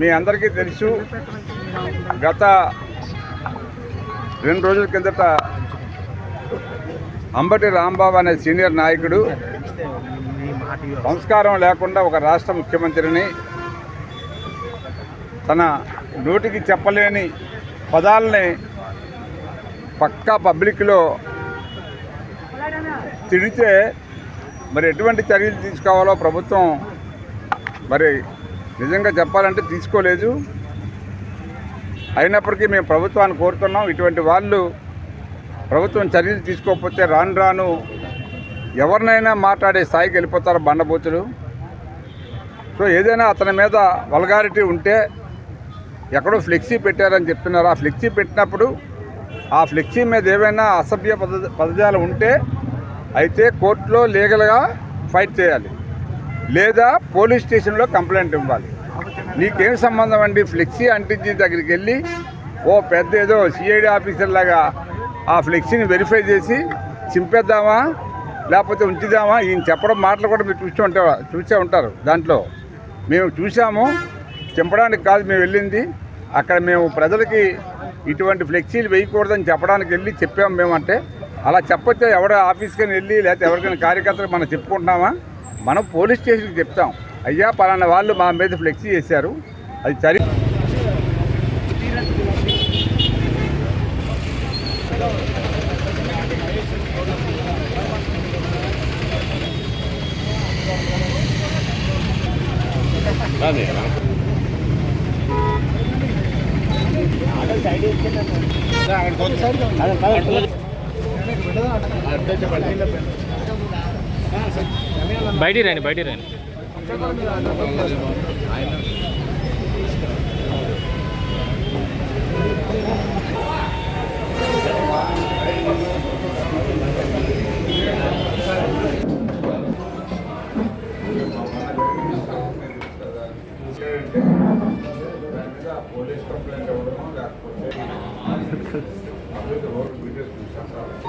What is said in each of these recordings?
మీ అందరికీ తెలుసు గత రెండు రోజుల కిందట అంబటి రాంబాబు అనే సీనియర్ నాయకుడు సంస్కారం లేకుండా ఒక రాష్ట్ర ముఖ్యమంత్రిని తన నోటికి చెప్పలేని పదాలని పక్కా పబ్లిక్లో తిడితే మరి ఎటువంటి చర్యలు తీసుకోవాలో ప్రభుత్వం మరి నిజంగా చెప్పాలంటే తీసుకోలేదు. అయినప్పటికీ మేము ప్రభుత్వాన్ని కోరుతున్నాం. ఇటువంటి వాళ్ళు ప్రభుత్వం చర్యలు తీసుకోకపోతే రాను రాను ఎవరినైనా మాట్లాడే స్థాయికి వెళ్ళిపోతారు బండబూతులు. సో ఏదైనా అతని మీద వల్గారిటీ ఉంటే ఎక్కడో ఫ్లెక్సీ పెట్టారని చెప్తున్నారు. ఆ ఫ్లెక్సీ పెట్టినప్పుడు ఆ ఫ్లెక్సీ మీద ఏవైనా అసభ్య పద పదజాలు ఉంటే అయితే కోర్టులో లీగల్గా ఫైట్ చేయాలి. లేదా పోలీస్ స్టేషన్లో కంప్లైంట్ ఇవ్వాలి. నీకేం సంబంధం అండి? ఫ్లెక్సీ అంటించి దగ్గరికి వెళ్ళి ఓ పెద్ద ఏదో సిఐడి ఆఫీసర్ లాగా ఆ ఫ్లెక్సీని వెరిఫై చేసి చింపేద్దామా? లేకపోతే ఉంచుదామా? ఈయన చెప్పడం మాటలు కూడా మీరు చూసి ఉంటారు చూసే ఉంటారు దాంట్లో. మేము చూసాము చింపడానికి కాదు మేము వెళ్ళింది. అక్కడ మేము ప్రజలకి ఇటువంటి ఫ్లెక్సీలు వేయకూడదని చెప్పడానికి వెళ్ళి చెప్పాము మేమంటే అలా చెప్పొచ్చే? ఎవడ ఆఫీస్కైనా వెళ్ళి లేకపోతే ఎవరికైనా కార్యకర్తలు మనం చెప్పుకుంటున్నామా? మనం పోలీస్ స్టేషన్కి చెప్తాం. అయ్యా పలానా వాళ్ళు మా మీద ఫ్లెక్సీ చేశారు అది చరి బయటికి రండి బయటికి రండి. పోలీస్ కంప్లైంట్ ఇవ్వడమో లేకపోతే వీడియోస్ చూసాం కాబట్టి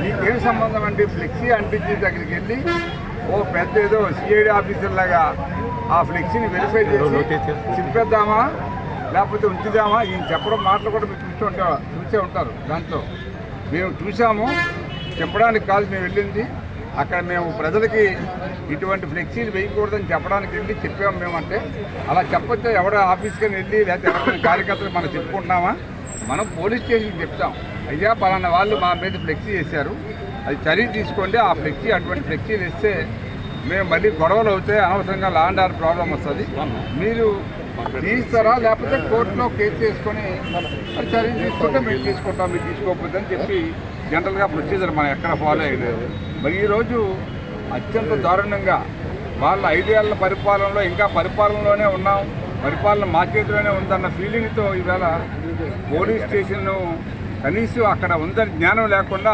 నీకేం సంబంధం అండి ఫ్లెక్సీ అంటించి దగ్గరికి వెళ్ళి ఓ పెద్ద ఏదో సిఐడి ఆఫీసర్ లాగా ఆ ఫ్లెక్సీని వెరిఫై చేసి చింపేద్దామా? లేకపోతే ఉంచుదామా? ఈయన చెప్పడం మాటలు కూడా మీరు చూస్తూ ఉంటారు చూసే ఉంటారు దాంట్లో. మేము చూసాము. చెప్పడానికి కాదు మేము వెళ్ళింది. అక్కడ మేము ప్రజలకి ఇటువంటి ఫ్లెక్సీలు వేయకూడదని చెప్పడానికి వెళ్ళి చెప్పాము మేమంటే అలా చెప్పొచ్చే? ఎవడో ఆఫీస్కి వెళ్ళి లేకపోతే ఎవరైనా కార్యకర్తలు మనం చెప్పుకుంటున్నామా? మనం పోలీస్ స్టేషన్కి చెప్తాం. అయ్యా పలానా వాళ్ళు మా మీద ఫ్లెక్సీ చేశారు అది చర్య తీసుకోండి. ఆ ఫ్లెక్సీ అటువంటి ఫ్లెక్సీలు వేస్తే మేము మళ్ళీ గొడవలు అవుతాయి. అనవసరంగా లాండ్ ఆర్ ప్రాబ్లం వస్తుంది. మీరు తీస్తారా? లేకపోతే కోర్టులో కేసు చేసుకొని చర్య తీసుకుంటే మేము తీసుకుంటాం. మీరు తీసుకోకపోతే అని చెప్పి జనరల్గా ప్రొసీజర్ మనం ఎక్కడ ఫాలో అయ్యలేదు మరి ఈరోజు అత్యంత దారుణంగా వాళ్ళ ఐదేళ్ళ పరిపాలనలో ఇంకా పరిపాలనలోనే ఉన్నాం పరిపాలన మా చేతిలోనే ఉందన్న ఫీలింగ్తో ఈవేళ పోలీస్ స్టేషన్ కనీసం అక్కడ ఉందని జ్ఞానం లేకుండా